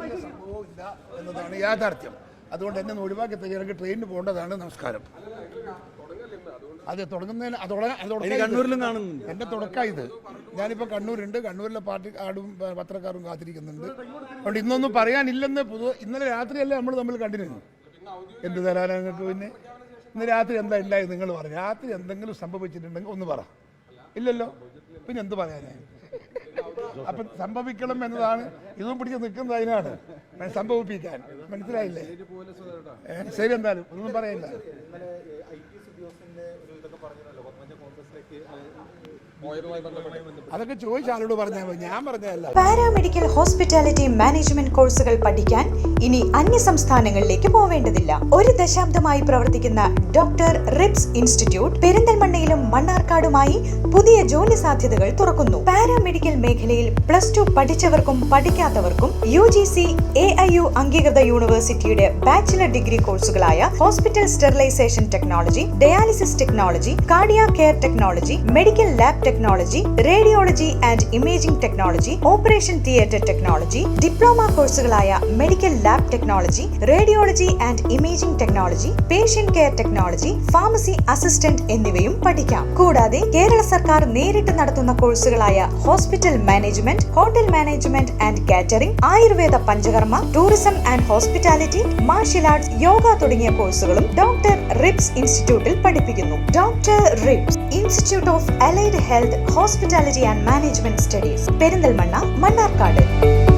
വലിയ സംഭവവും ഇല്ല എന്നതാണ് യാഥാർത്ഥ്യം. അതുകൊണ്ട് എന്നെ ഒഴിവാക്കി തയ്യാറെ ട്രെയിനിന് പോകേണ്ടതാണ് നമസ്കാരം. അതെ തുടങ്ങുന്നതിന് കണ്ണൂരിലും കാണുന്നുണ്ട്. എന്റെ തുടക്കം ഇത്. ഞാനിപ്പോ കണ്ണൂരുണ്ട്. കണ്ണൂരിലെ പാർട്ടി ആടും പത്രക്കാരും കാത്തിരിക്കുന്നുണ്ട്. അതുകൊണ്ട് ഇന്നൊന്നും പറയാനില്ലെന്ന് പൊതുവെ ഇന്നലെ രാത്രിയല്ലേ നമ്മൾ തമ്മിൽ കണ്ടിരുന്നു എന്ത് തരാനാ നിങ്ങൾക്ക് പിന്നെ? ഇന്ന് രാത്രി എന്താ ഇല്ലായി നിങ്ങൾ പറ. രാത്രി എന്തെങ്കിലും സംഭവിച്ചിട്ടുണ്ടെങ്കിൽ ഒന്ന് പറ. ഇല്ലല്ലോ. പിന്നെ എന്ത് പറയാനാ? അപ്പൊ സംഭവിക്കണം എന്നതാണ്. ഇതും പിടിച്ച് നിൽക്കുന്നത് അതിനാണ്. സംഭവിപ്പിക്കാൻ. മനസ്സിലായില്ലേ? ശരി എന്തായാലും. ഒന്നും പറയില്ല അതൊക്കെ ചോദിച്ച ആളോട് പറഞ്ഞാൽ ഞാൻ പറഞ്ഞതല്ല. പാരാമെഡിക്കൽ ഹോസ്പിറ്റാലിറ്റി മാനേജ്മെന്റ് കോഴ്സുകൾ പഠിക്കാൻ ഇനി അന്യ സംസ്ഥാനങ്ങളിലേക്ക് പോവേണ്ടതില്ല. ഒരു ദശാബ്ദമായി പ്രവർത്തിക്കുന്ന ഡോക്ടർ റിപ്സ് ഇൻസ്റ്റിറ്റ്യൂട്ട് പെരിന്തൽമണ്ണയിലും മണ്ണാർക്കാടുമായി പുതിയ ജോലി സാധ്യതകൾ തുറക്കുന്നു. പാരാമെഡിക്കൽ മേഖലയിൽ പ്ലസ് ടു പഠിച്ചവർക്കും പഠിക്കാത്തവർക്കും U G C A I U അംഗീകൃത യൂണിവേഴ്സിറ്റിയുടെ bachelor degree കോഴ്സുകളായ hospital sterilization technology dialysis technology cardia care technology medical lab technology radiology and imaging technology operation theatre technology diploma കോഴ്സുകളായ medical lab technology radiology and imaging technology patient care technology pharmacy assistant എന്നിവയും പഠിക്കാം. കൂടാതെ കേരള സർക്കാർ നേരിട്ട് നടത്തുന്ന കോഴ്സുകളായ hospital management hotel management and catering Ayurveda Panchakarma tourism and hospitality martial arts yoga തുടങ്ങിയ കോഴ്സുകളും doctor ribs ഇൻസ്റ്റിറ്റ്യൂട്ടിൽ പഠിപ്പിക്കുന്നു. Doctor RIPS institute of allied health hospitality and management studies Perinthalmanna Mannarkkad.